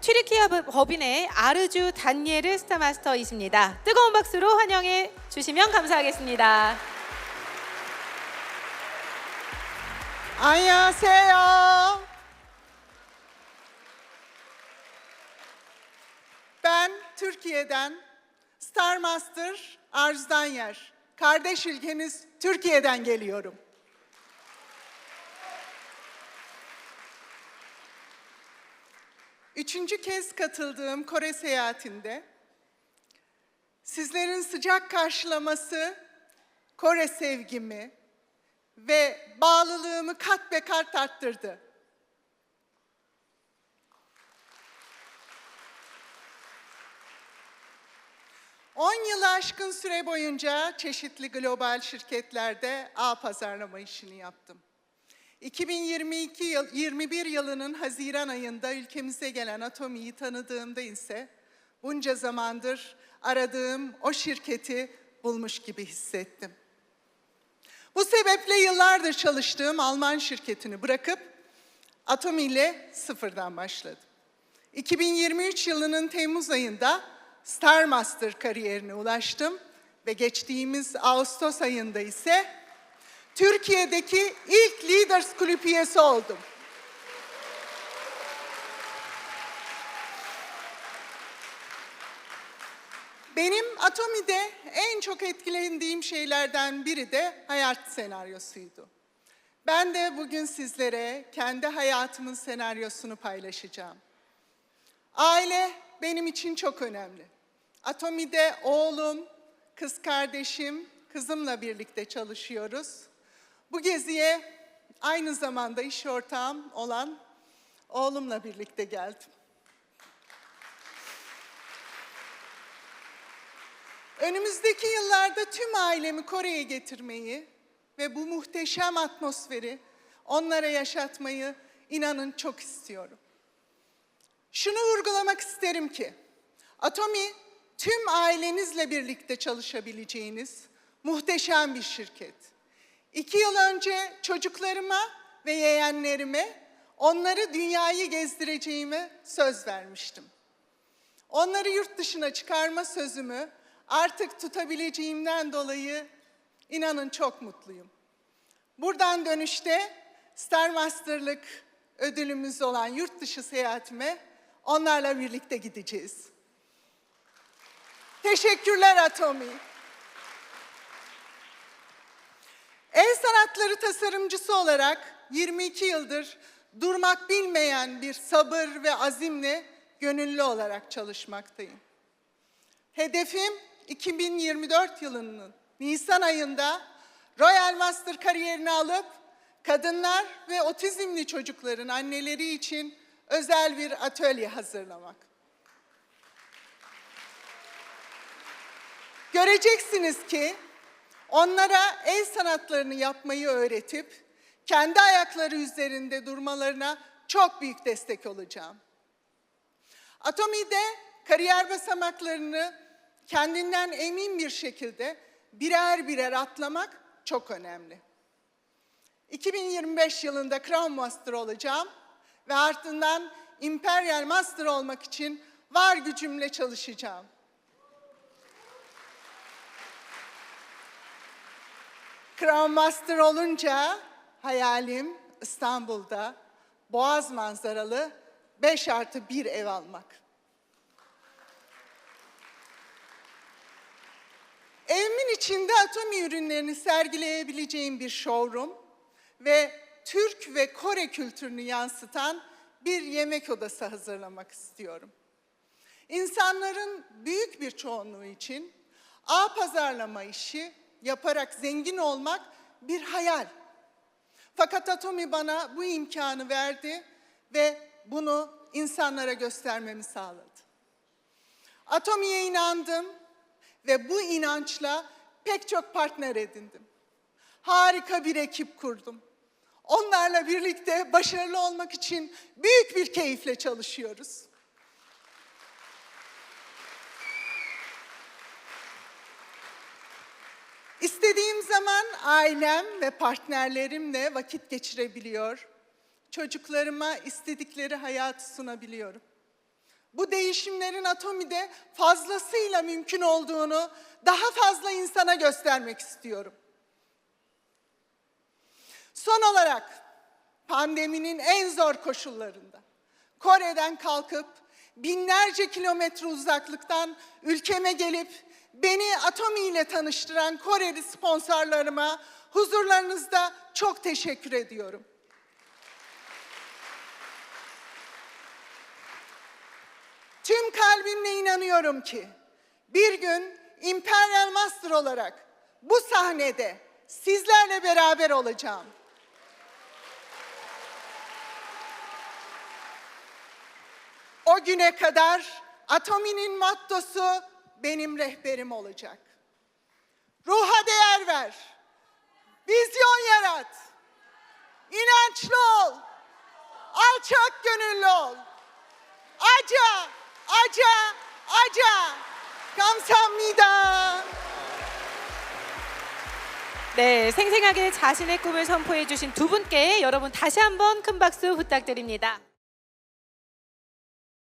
튀르키예 법인의 아르주 단예르 스타마스터이십니다. 뜨거운 박수로 환영해 주시면 감사하겠습니다. Annyeonghaseyo. Ben Türkiye'den Star Master Arzudan Yer. Kardeş ülkeniz Türkiye'den geliyorum. Üçüncü kez katıldığım Kore seyahatinde sizlerin sıcak karşılaması Kore sevgimi, ve bağlılığımı kat be kat arttırdı. On yılı aşkın süre boyunca çeşitli global şirketlerde ağ pazarlama işini yaptım. 2022 yıl, 21 yılının Haziran ayında ülkemize gelen Atomi'yi tanıdığımda ise bunca zamandır aradığım o şirketi bulmuş gibi hissettim. Bu sebeple yıllardır çalıştığım Alman şirketini bırakıp Atomi ile sıfırdan başladım. 2023 yılının Temmuz ayında Star Master kariyerine ulaştım ve geçtiğimiz Ağustos ayında ise Türkiye'deki ilk Leaders Kulüp üyesi oldum. Benim Atomi'de en çok etkilendiğim şeylerden biri de hayat senaryosuydu. Ben de bugün sizlere kendi hayatımın senaryosunu paylaşacağım. Aile benim için çok önemli. Atomi'de oğlum, kız kardeşim, kızımla birlikte çalışıyoruz. Bu geziye aynı zamanda iş ortağım olan oğlumla birlikte geldim. Önümüzdeki yıllarda tüm ailemi Kore'ye getirmeyi ve bu muhteşem atmosferi onlara yaşatmayı inanın çok istiyorum. Şunu vurgulamak isterim ki, Atomi tüm ailenizle birlikte çalışabileceğiniz muhteşem bir şirket. İki yıl önce çocuklarıma ve yeğenlerime onları dünyayı gezdireceğime söz vermiştim. Onları yurt dışına çıkarma sözümü artık tutabileceğimden dolayı inanın çok mutluyum. Buradan dönüşte Star Master'lık ödülümüz olan yurt dışı seyahatime onlarla birlikte gideceğiz. Teşekkürler Atomi. El sanatları tasarımcısı olarak 22 yıldır durmak bilmeyen bir sabır ve azimle gönüllü olarak çalışmaktayım. Hedefim 2024 yılının Nisan ayında Royal Master kariyerini alıp kadınlar ve otizmli çocukların anneleri için özel bir atölye hazırlamak. Göreceksiniz ki onlara el sanatlarını yapmayı öğretip kendi ayakları üzerinde durmalarına çok büyük destek olacağım. Atomi'de kariyer basamaklarını kendinden emin bir şekilde birer birer atlamak çok önemli. 2025 yılında Crown Master olacağım ve ardından Imperial Master olmak için var gücümle çalışacağım. Crown Master olunca hayalim İstanbul'da Boğaz manzaralı 5 artı 1 ev almak. Evimin içinde Atomi ürünlerini sergileyebileceğim bir showroom ve Türk ve Kore kültürünü yansıtan bir yemek odası hazırlamak istiyorum. İnsanların büyük bir çoğunluğu için ağ pazarlama işi yaparak zengin olmak bir hayal. Fakat Atomi bana bu imkanı verdi ve bunu insanlara göstermemi sağladı. Atomi'ye inandım ve bu inançla pek çok partner edindim. Harika bir ekip kurdum. Onlarla birlikte başarılı olmak için büyük bir keyifle çalışıyoruz. İstediğim zaman ailem ve partnerlerimle vakit geçirebiliyor. Çocuklarıma istedikleri hayatı sunabiliyorum. Bu değişimlerin Atomi'de fazlasıyla mümkün olduğunu daha fazla insana göstermek istiyorum. Son olarak pandeminin en zor koşullarında Kore'den kalkıp binlerce kilometre uzaklıktan ülkeme gelip beni Atomi ile tanıştıran Koreli sponsorlarıma huzurlarınızda çok teşekkür ediyorum. Tüm kalbimle inanıyorum ki bir gün Imperial Master olarak bu sahnede sizlerle beraber olacağım. O güne kadar Atomi'nin mottosu benim rehberim olacak. Ruha değer ver. Vizyon yarat. İnançlı ol. Alçak gönüllü ol. Aca, aca, aca. 감사합니다. 네, 생생하게 자신의 꿈을 선포해 주신 두 분께 여러분 다시 한번 큰 박수 부탁드립니다.